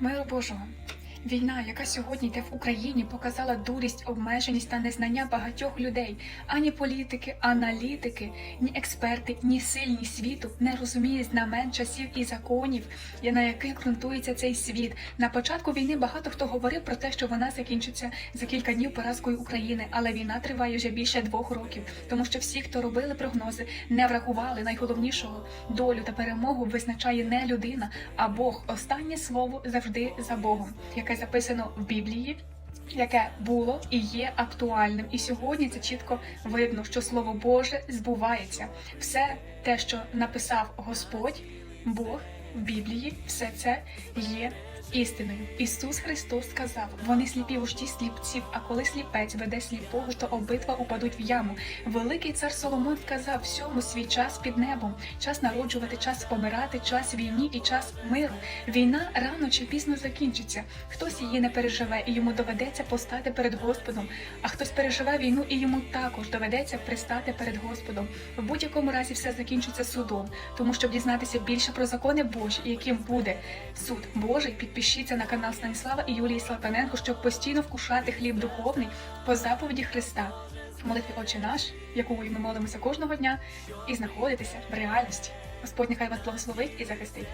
Миру Божого. Війна, яка сьогодні йде в Україні, показала дурість, обмеженість та незнання багатьох людей. Ані політики, аналітики, ні експерти, ні сильні світу не розуміють знамен часів і законів, на яких ґрунтується цей світ. На початку війни багато хто говорив про те, що вона закінчиться за кілька днів поразкою України, але війна триває вже більше двох років, тому що всі, хто робили прогнози, не врахували найголовнішого долю та перемогу визначає не людина, а Бог. Останнє слово завжди за Богом, яке записано в Біблії. Яке було і є актуальним, і сьогодні це чітко видно, що слово Боже збувається. Все те, що написав Господь, Бог в Біблії, все це є істиною. Ісус Христос сказав: вони сліпі вожді сліпців, а коли сліпець веде сліпого, то обидва упадуть в яму. Великий цар Соломон сказав всьому свій час під небом, час народжувати, час помирати, час війні і час миру. Війна рано чи пізно закінчиться. Хтось її не переживе, і йому доведеться постати перед Господом. А хтось переживе війну, і йому також доведеться пристати перед Господом. В будь-якому разі все закінчиться судом. Тому щоб дізнатися більше про закони Божі, яким буде суд Божий, підпишіться на канал Станіслава і Юлії Слапаненко, щоб постійно вкушати хліб духовний по заповіді Христа. Молитві Отче наш, якою ми молимося кожного дня, і знаходитися в реальності. Господь нехай вас благословить і захистить.